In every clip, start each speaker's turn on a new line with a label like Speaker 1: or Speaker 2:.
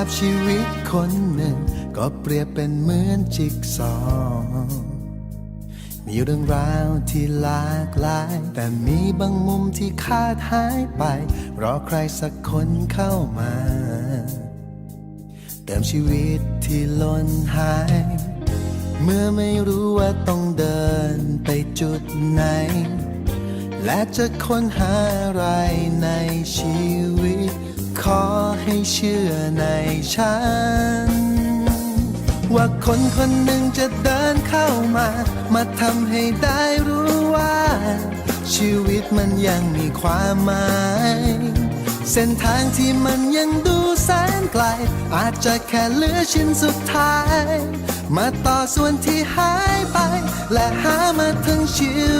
Speaker 1: าพชีวิตคนหนึ่ง ก็เปรียบเป็นเหมือนจิ๊กซอว์มีเรื่องราวที่หลากหลาย แต่มีบางมุมที่ขาดหายไป รอใครสักคนเข้ามา เติมชีวิตที่ล้นหาย เมื่อไม่รู้ว่าต้องเดินไปจุดไหน และจะค้นหาอะไรในชีวิต ขอให้เชื่อในฉัน ว่าคนคนหนึ่งจะเดินเข้ามา มาทำให้ได้รู้ว่า ชีวิตมันยังมีความหมาย เส้นทางที่มันยังดูแสนไกล อาจจะแค่เหลือชิ้นสุดท้าย มาต่อส่วนที่หายไป และหามาทั้งชีวิต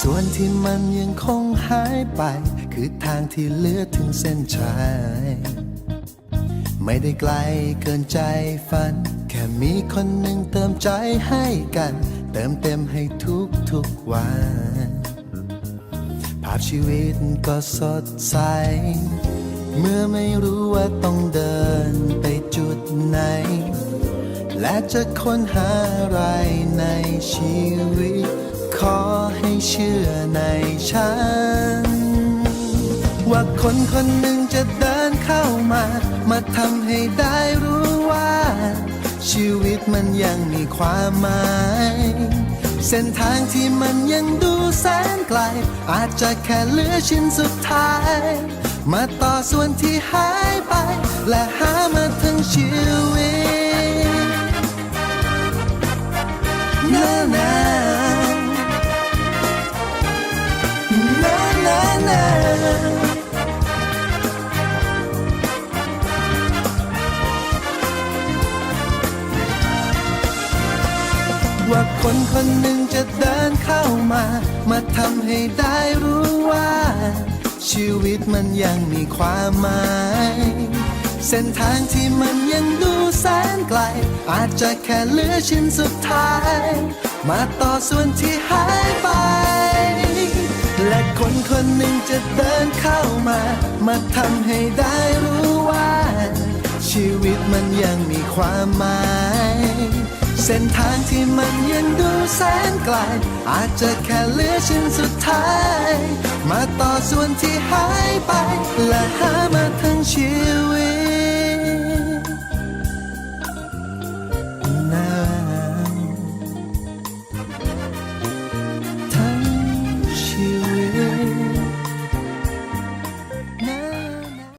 Speaker 1: ส่วนที่มันยังคงหายไป คือทางที่เลือถึงเส้นชัยไม่ได้ไกลเกินใจฝัน แค่มีคนหนึ่งเติมใจให้กัน เติมเต็มให้ทุกทุกวัน ภาพชีวิตก็สดใส เมื่อไม่รู้ว่าต้องเดินไปจุดไหน และจะค้นหาอะไรในชีวิต ขอให้เชื่อในฉัน ว่าคนคนหนึ่งจะเดินเข้ามา มาทำให้ได้รู้ว่า ชีวิตมันยังมีความหมาย เส้นทางที่มันยังดูแสนไกล อาจจะแค่เหลือชิ้นสุดท้าย มาต่อส่วนที่หายไป และหามาทั้งชีวิต ว่าคนคนหนึ่งจะเดินเข้ามา มาทำให้ได้รู้ว่า ชีวิตมันยังมีความหมาย เส้นทางที่มันยังดูแสนไกล อาจจะแค่เหลือชิ้นสุดท้าย มาต่อส่วนที่หายไป และคนคนหนึ่งจะเดินเข้ามา มาทำให้ได้รู้ว่า ชีวิตมันยังมีความหมาย เส้นทางที่มันยังดูแสนไกล อาจจะแค่เหลือชิ้นสุดท้าย มาต่อส่วนที่หายไป และหามาทั้งชีว